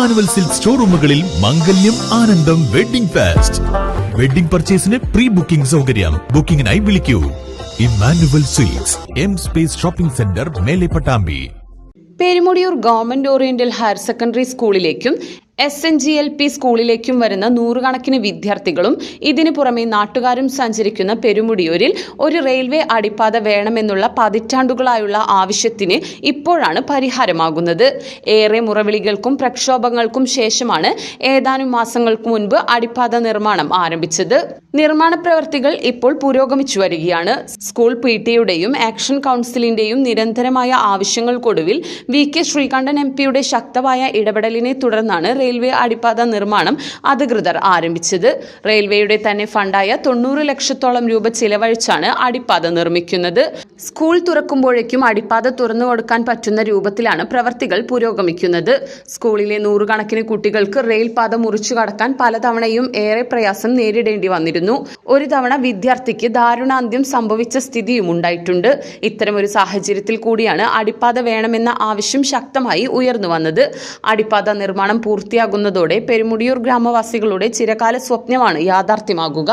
Emmanuel silk ഷോറൂമുകളിൽ മംഗല്യം ആനന്ദം വെഡിംഗ് ഫാസ്റ്റ്. വെഡിംഗ് പർച്ചേസിന് പ്രീ ബുക്കിംഗ് സൗകര്യം. ബുക്കിംഗിനായി വിളിക്കൂ. Emmanuel silks M space shopping centre Mele Pattambi. Perumudiyoor government oriental higher secondary സ്കൂളിലേക്കും S N G L P സ്കൂളിലേക്കും വരുന്ന നൂറുകണക്കിന് വിദ്യാർത്ഥികളും ഇതിനു പുറമെ നാട്ടുകാരും സഞ്ചരിക്കുന്ന പെരുമുടിയൂരിൽ ഒരു റെയിൽവേ അടിപ്പാത വേണമെന്നുള്ള പതിറ്റാണ്ടുകളായുള്ള ആവശ്യത്തിന് ഇപ്പോഴാണ് പരിഹാരമാകുന്നത്. ഏറെ മുറവിളികൾക്കും പ്രക്ഷോഭങ്ങൾക്കും ശേഷമാണ് ഏതാനും മാസങ്ങൾക്ക് മുൻപ് അടിപ്പാത നിർമ്മാണം ആരംഭിച്ചത്. നിർമ്മാണ പ്രവർത്തികൾ ഇപ്പോൾ പുരോഗമിച്ചു വരികയാണ്. സ്കൂൾ പി ടിയുടെയും ആക്ഷൻ കൗൺസിലിന്റെയും നിരന്തരമായ ആവശ്യങ്ങൾക്കൊടുവിൽ വി കെ ശ്രീകണ്ഠൻ എം പിയുടെ ശക്തമായ ഇടപെടലിനെ തുടർന്നാണ് റെയിൽവേ അടിപ്പാത നിർമ്മാണം അധികൃതർ ആരംഭിച്ചത്. റെയിൽവേയുടെ തന്നെ ഫണ്ടായ തൊണ്ണൂറ് ലക്ഷത്തോളം രൂപ ചിലവഴിച്ചാണ് അടിപ്പാത നിർമ്മിക്കുന്നത്. സ്കൂൾ തുറക്കുമ്പോഴേക്കും അടിപ്പാത തുറന്നു കൊടുക്കാൻ പറ്റുന്ന രൂപത്തിലാണ് പ്രവർത്തികൾ പുരോഗമിക്കുന്നത്. സ്കൂളിലെ നൂറുകണക്കിന് കുട്ടികൾക്ക് റെയിൽപാത മുറിച്ചു കടക്കാൻ പലതവണയും ഏറെ പ്രയാസം നേരിടേണ്ടി വന്നിരുന്നു. ഒരു തവണ വിദ്യാർത്ഥിക്ക് ദാരുണാന്ത്യം സംഭവിച്ച സ്ഥിതിയും ഉണ്ടായിട്ടുണ്ട്. ഇത്തരമൊരു സാഹചര്യത്തിൽ കൂടിയാണ് അടിപ്പാത വേണമെന്ന ആവശ്യം ശക്തമായി ഉയർന്നു വന്നത്. അടിപ്പാത നിർമ്മാണം പൂർത്തിയാകുന്നതോടെ പെരുമുടിയൂർ ഗ്രാമവാസികളുടെ ചിരകാല സ്വപ്നമാണ് യാഥാർത്ഥ്യമാകുക.